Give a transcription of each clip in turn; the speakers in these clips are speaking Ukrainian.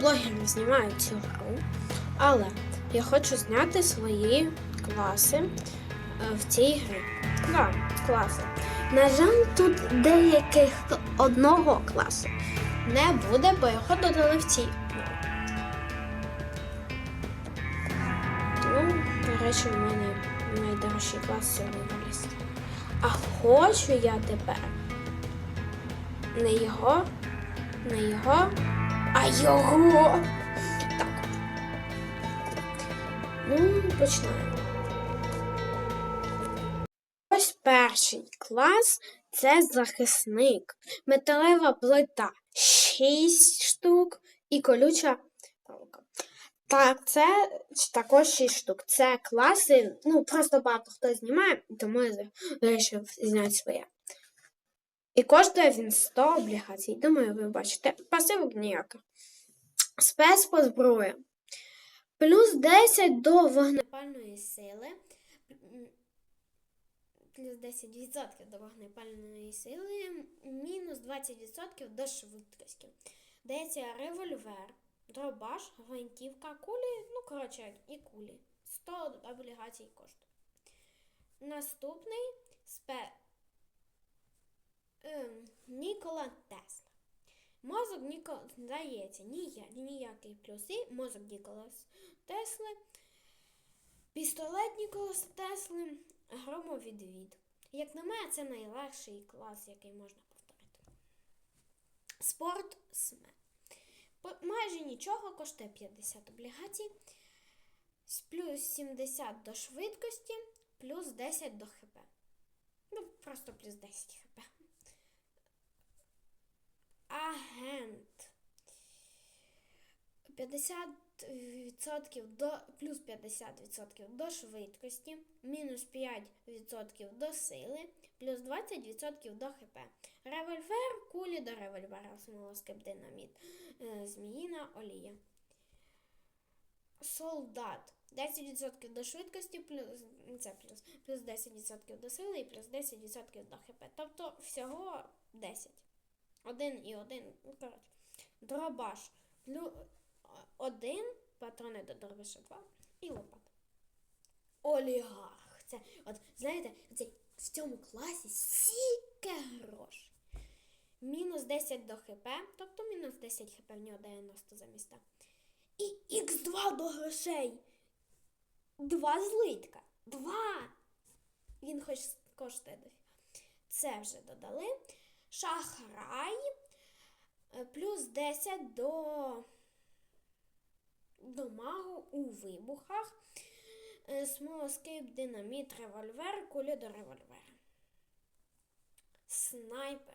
блогерів знімаю цю гру, але я хочу зняти свої класи е, в цій грі. Два класи. На жаль, тут деяких одного класу не буде, бо його додали в цій. Ну, до речі, в мене найдорожчий клас сюрвіваліст. А хочу я тепер не його, не його, а його. Так. Ну, починаємо. Ось перший клас це захисник. Металева плита 6 штук і колюча палка. Так, це також 6 штук. Це класи, ну просто багато хто знімає, тому я вирішив зняти своє. І коштує він 100 облігацій. Думаю, ви бачите. Пасивок ніяких. Спец по зброї. Плюс 10 до вогнепальної сили. Плюс 10% до вогнепальної сили. Мінус 20% до швидкості. Дається револьвер, дробаш, гвинтівка, кулі, ну, коротше, і кулі. 100 облігацій коштує. Наступний спе... Ем, Нікола Тесла. Мозок Ніко... здається, нія... ніякий плюси. Мозок Ніколас Тесли. Пістолет Ніколаса Тесли. Громовідвід. Як на мене, це найлегший клас, який можна повторити. Спорт СМЕ. Майже нічого коштує 50 облігацій. Плюс 70 до швидкості, плюс 10 до ХП. Ну, просто плюс 10 хп. Агент. 50% до плюс 50% до швидкості, мінус 5% до сили, плюс 20% до ХП. Револьвер, кулі до револьвера, смолоскип, динаміт, е, зміїна олія. Солдат. 10% до швидкості, плюс, це плюс, плюс 10% до сили і плюс 10% до ХП. Тобто всього 10. Один і один. Ну, коротше. Дробаш. Один, патрони до дробаша 2 і лопата. Олігарх. Це, от, знаєте, це, в цьому класі стільки грошей. Мінус 10 до ХП, тобто мінус 10 ХП, в нього 90 замість 100. І Х2 до грошей. Два злитка. Два. Він хоч коштує. Це вже додали. Шахрай. е, Плюс 10 до, до магу у вибухах. Е, Смолоскип, динаміт, револьвер, кулі до револьвера. Снайпер.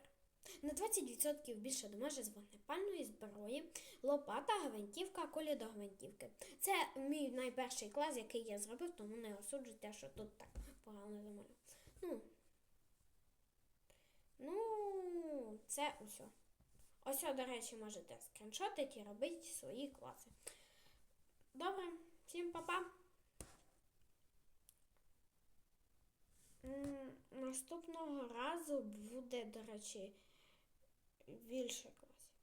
На 20% більше дамаже з вогнепальної зброї, лопата, гвинтівка, кулі до гвинтівки. Це мій найперший клас, який я зробив, тому не осуджуйте, що тут так погано замалював. Ну, ну, це усе. Ось, до речі, можете скріншотити і робити свої класи. Добре, всім па-па! Наступного разу буде, до речі, більше класів.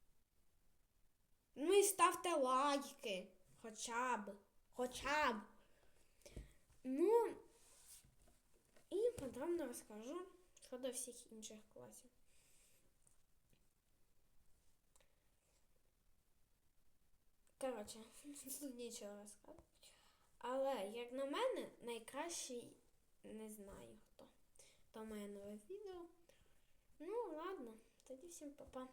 Ну і ставте лайки. Хоча б. Хоча б. Ну, і подробно розкажу щодо всіх інших класів. Коротше, тут нічого розказувати. Але, як на мене, найкращий не знаю хто. То моє нове відео. Ну, ладно, тоді всім па-па.